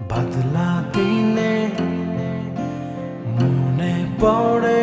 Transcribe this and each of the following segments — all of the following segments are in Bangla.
બદલાતીને મને પડે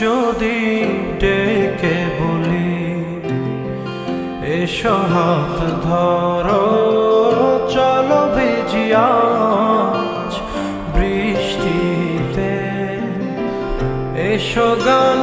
যদি ডেকে বলি এসো হাত ধরো চলো ভেজিয়া বৃষ্টিতে। এসো গান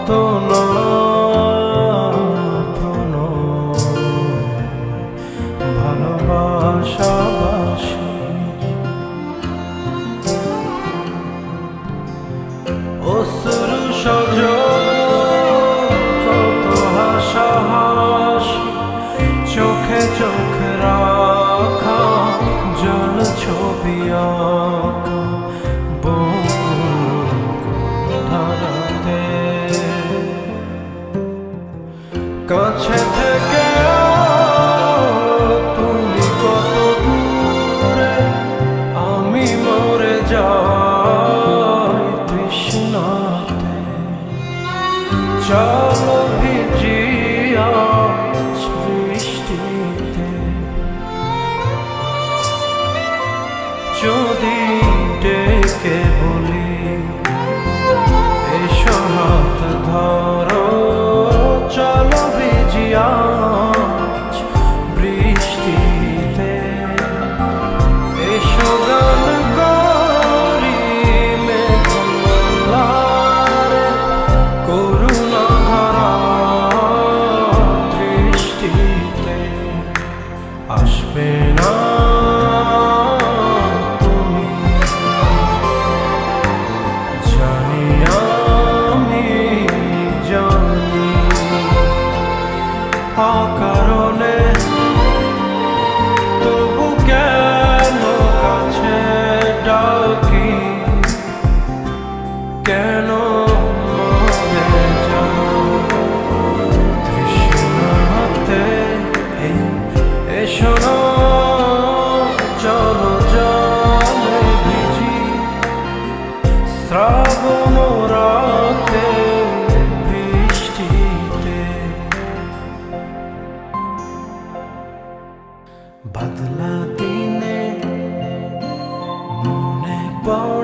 কত না প্রণয় চলো ভিজিয়া সৃষ্টি। बदला दीने मुने पाओ